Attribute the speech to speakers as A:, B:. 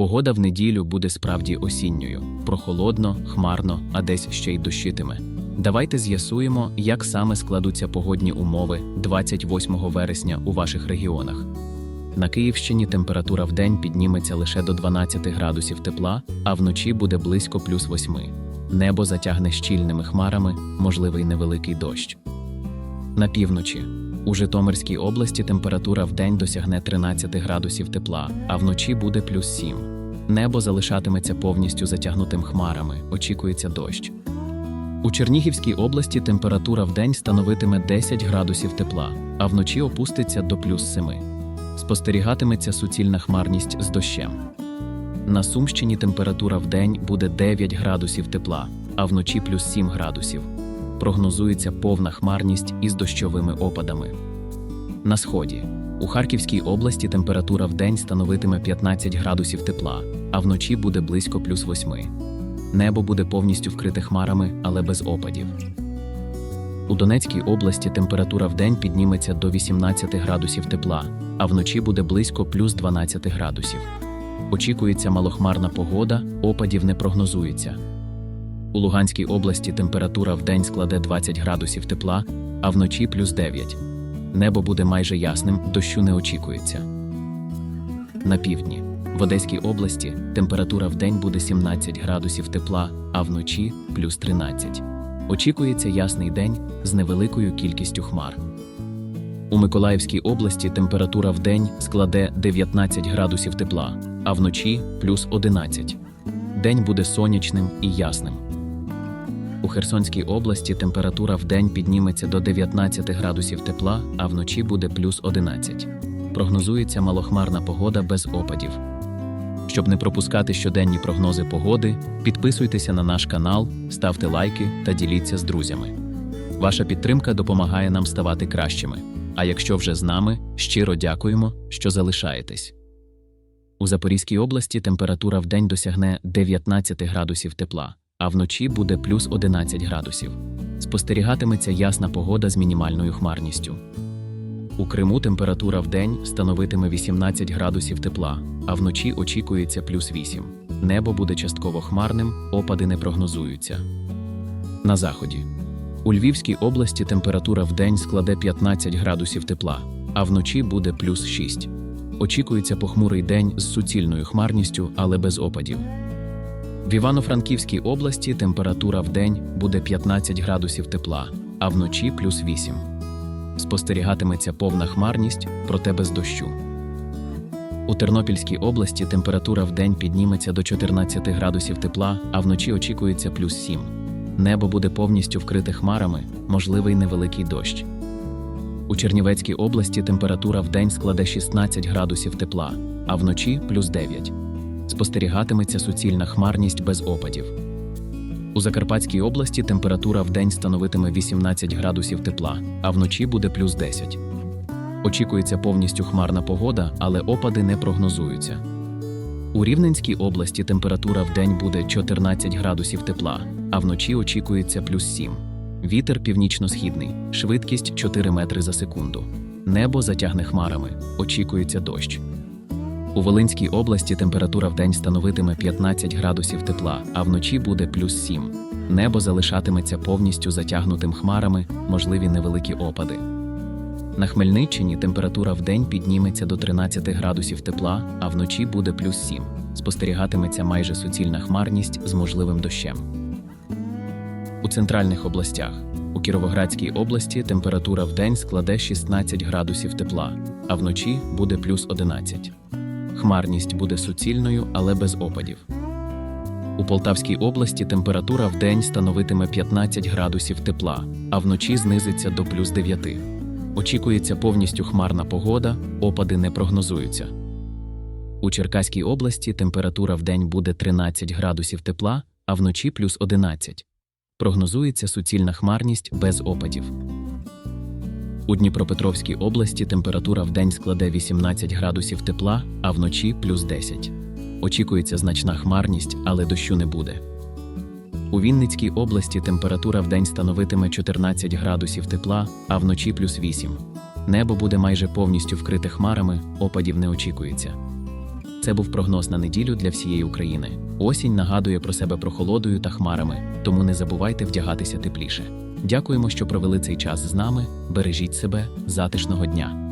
A: Погода в неділю буде справді осінньою, прохолодно, хмарно, а десь ще й дощитиме. Давайте з'ясуємо, як саме складуться погодні умови 28 вересня у ваших регіонах. На Київщині температура в день підніметься лише до 12 градусів тепла, а вночі буде близько плюс 8. Небо затягне щільними хмарами, можливий невеликий дощ. На півночі. У Житомирській області температура в день досягне 13 градусів тепла, а вночі буде плюс 7. Небо залишатиметься повністю затягнутим хмарами, очікується дощ. У Чернігівській області температура в день становитиме 10 градусів тепла, а вночі опуститься до плюс 7. Спостерігатиметься суцільна хмарність з дощем. На Сумщині температура в день буде 9 градусів тепла, а вночі плюс 7 градусів. Прогнозується повна хмарність із дощовими опадами. На сході. У Харківській області температура в день становитиме 15 градусів тепла, а вночі буде близько плюс 8. Небо буде повністю вкрите хмарами, але без опадів. У Донецькій області температура в день підніметься до 18 градусів тепла, а вночі буде близько плюс 12 градусів. Очікується малохмарна погода, опадів не прогнозується. У Луганській області температура в день складе 20 градусів тепла, а вночі плюс 9. Небо буде майже ясним, дощу не очікується. На півдні. В Одеській області температура в день буде 17 градусів тепла, а вночі плюс 13. Очікується ясний день з невеликою кількістю хмар. У Миколаївській області температура в день складе 19 градусів тепла, а вночі плюс 11. День буде сонячним і ясним. У Херсонській області температура в день підніметься до 19 градусів тепла, а вночі буде плюс 11. Прогнозується малохмарна погода без опадів. Щоб не пропускати щоденні прогнози погоди, підписуйтеся на наш канал, ставте лайки та діліться з друзями. Ваша підтримка допомагає нам ставати кращими. А якщо вже з нами, щиро дякуємо, що залишаєтесь. У Запорізькій області температура в день досягне 19 градусів тепла, а вночі буде плюс 11 градусів. Спостерігатиметься ясна погода з мінімальною хмарністю. У Криму температура в день становитиме 18 градусів тепла, а вночі очікується плюс 8. Небо буде частково хмарним, опади не прогнозуються. На заході. У Львівській області температура в день складе 15 градусів тепла, а вночі буде плюс 6. Очікується похмурий день з суцільною хмарністю, але без опадів. В Івано-Франківській області температура в день буде 15 градусів тепла, а вночі плюс 8. Спостерігатиметься повна хмарність, проте без дощу. У Тернопільській області температура в день підніметься до 14 градусів тепла, а вночі очікується плюс 7. Небо буде повністю вкрите хмарами, можливий невеликий дощ. У Чернівецькій області температура в день складе 16 градусів тепла, а вночі плюс 9. Спостерігатиметься суцільна хмарність без опадів. У Закарпатській області температура в день становитиме 18 градусів тепла, а вночі буде плюс 10. Очікується повністю хмарна погода, але опади не прогнозуються. У Рівненській області температура в день буде 14 градусів тепла, а вночі очікується плюс 7. Вітер північно-східний, швидкість 4 метри за секунду. Небо затягне хмарами, очікується дощ. У Волинській області температура в день становитиме 15 градусів тепла, а вночі буде плюс 7. Небо залишатиметься повністю затягнутим хмарами, можливі невеликі опади. На Хмельниччині температура в день підніметься до 13 градусів тепла, а вночі буде плюс 7. Спостерігатиметься майже суцільна хмарність з можливим дощем. У центральних областях. У Кіровоградській області температура в день складе 16 градусів тепла, а вночі буде плюс 11. Хмарність буде суцільною, але без опадів. У Полтавській області температура в день становитиме 15 градусів тепла, а вночі знизиться до плюс 9. Очікується повністю хмарна погода, опади не прогнозуються. У Черкаській області температура в день буде 13 градусів тепла, а вночі плюс 11. Прогнозується суцільна хмарність без опадів. У Дніпропетровській області температура в день складе 18 градусів тепла, а вночі плюс 10. Очікується значна хмарність, але дощу не буде. У Вінницькій області температура в день становитиме 14 градусів тепла, а вночі плюс 8. Небо буде майже повністю вкрите хмарами, опадів не очікується. Це був прогноз на неділю для всієї України. Осінь нагадує про себе прохолодою та хмарами, тому не забувайте вдягатися тепліше. Дякуємо, що провели цей час з нами. Бережіть себе, затишного дня.